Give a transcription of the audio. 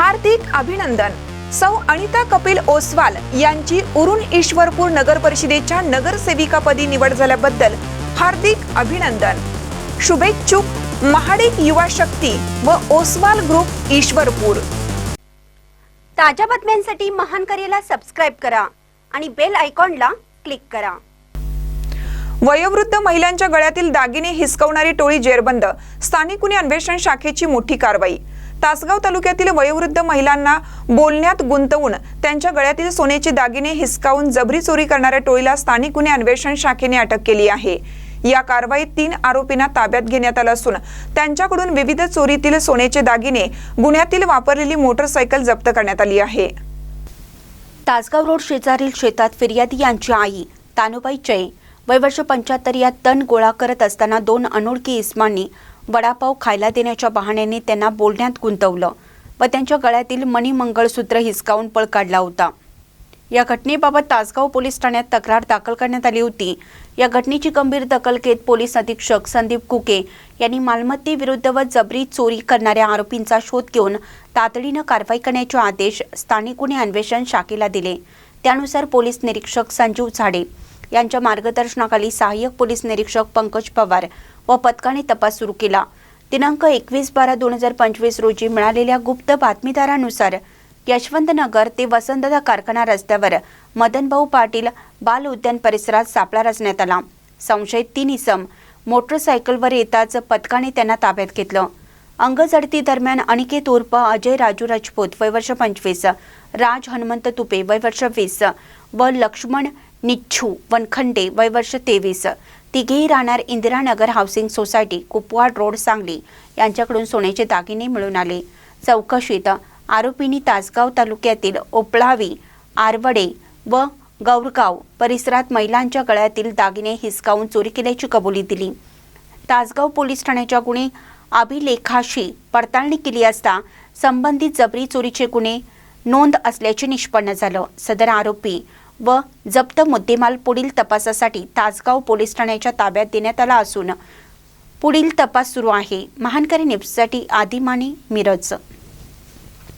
हार्दिक अभिनंदन. सौ अनिता कपिल ओसवाल यांची उरुण ईश्वरपूर नगर परिषदेच्या नगरसेविकापदी निवड झाल्याबद्दल हार्दिक अभिनंदन. शुभेच्छुक महाडिक युवा शक्ती व ओसवाल ग्रुप ईश्वरपूर. ताज्या बातम्यांसाठी महान करेला सबस्क्राईब करा आणि बेल आयकॉनला क्लिक करा. वयोवृद्ध महिलांच्या गळ्यातील दागिने हिसकवणारी टोळी जेरबंद. स्थानिक गुन्हे अन्वेषण शाखेची मोठी कारवाई. तासगाव तालुक्यातील वयोवृद्ध महिलांना बोलण्यात गुंतवून त्यांच्या गळ्यातील सोन्याचे दागिने हिसकावून जबरी चोरी करणाऱ्या टोळीला स्थानिक गुन्हे अन्वेषण शाखेने अटक केली आहे. या कारवाईत तीन आरोपींना ताब्यात घेण्यात आलं असून त्यांच्याकडून विविध चोरीतील सोन्याचे दागिने गुन्ह्यातील वापरलेली मोटरसायकल जप्त करण्यात आली आहे. तासगाव रोड शेजारील शेतात फिर्यादी यांची आई तानुबाई चै वय वर्ष पंच्याहत्तर या तण गोळा करत असताना दोन अनोळखी इस्मांनी वडापाव खायला देण्याच्या बहाण्याने त्यांना बोलण्यात गुंतवलं व त्यांच्या गळ्यातील मणिमंगळसूत्र हिसकावून पळ काढला होता. या घटनेबाबत तासगाव पोलीस ठाण्यात तक्रार दाखल करण्यात आली होती. या घटनेची गंभीर दखल घेत पोलीस अधीक्षक संदीप कुके यांनी मालमत्तेविरुद्ध व जबरी चोरी करणाऱ्या आरोपींचा शोध घेऊन तातडीनं कारवाई करण्याचे आदेश स्थानिक गुन्हे अन्वेषण शाखेला दिले. त्यानुसार पोलीस निरीक्षक संजीव झाडे यांच्या मार्गदर्शनाखाली सहाय्यक पोलीस निरीक्षक पंकज पवार व पथकाने तपास सुरू केला. दिनांक एकवीस बारा दोन हजार पंचवीस रोजी मिळालेल्या गुप्त बातमीदारानुसार यशवंतनगर ते वसंतदा कारखाना रस्त्यावर मदनभाऊ पाटील बाल उद्यान परिसरात सापळा रचण्यात आला. संशयित तीन इसम मोटरसायकलवर येताच पथकाने त्यांना ताब्यात घेतलं. अंगझडती दरम्यान अनिकेत उर्फ अजय राजू राजपूत वयवर्ष पंचवीस राज हनुमंत तुपे वयवर्ष वीस व लक्ष्मण निच्छू वनखंडे वयवर्ष तेवीस तिघेही राहणार Indiranagar housing society Kupwad road Sangli. यांच्याकडून सोन्याचे दागिने मिळून आले. चौकशीत आरोपींनी तासगाव तालुक्यातील ओपळावी आरवडे व गौरगाव परिसरात महिलांच्या गळ्यातील दागिने हिसकावून चोरी केल्याची कबुली दिली. तासगाव पोलीस ठाण्याच्या गुन्हे अभिलेखाशी पडताळणी केली असता संबंधित जबरी चोरीचे गुन्हे नोंद असल्याचे निष्पन्न झालं. सदर आरोपी व जप्त मुद्देमाल पुढील तपासासाठी तासगाव पोलीस ठाण्याच्या ताब्यात देण्यात आला असून पुढील तपास सुरू आहे. महानकरी न्यूजसाठी आदिमानी मिरज.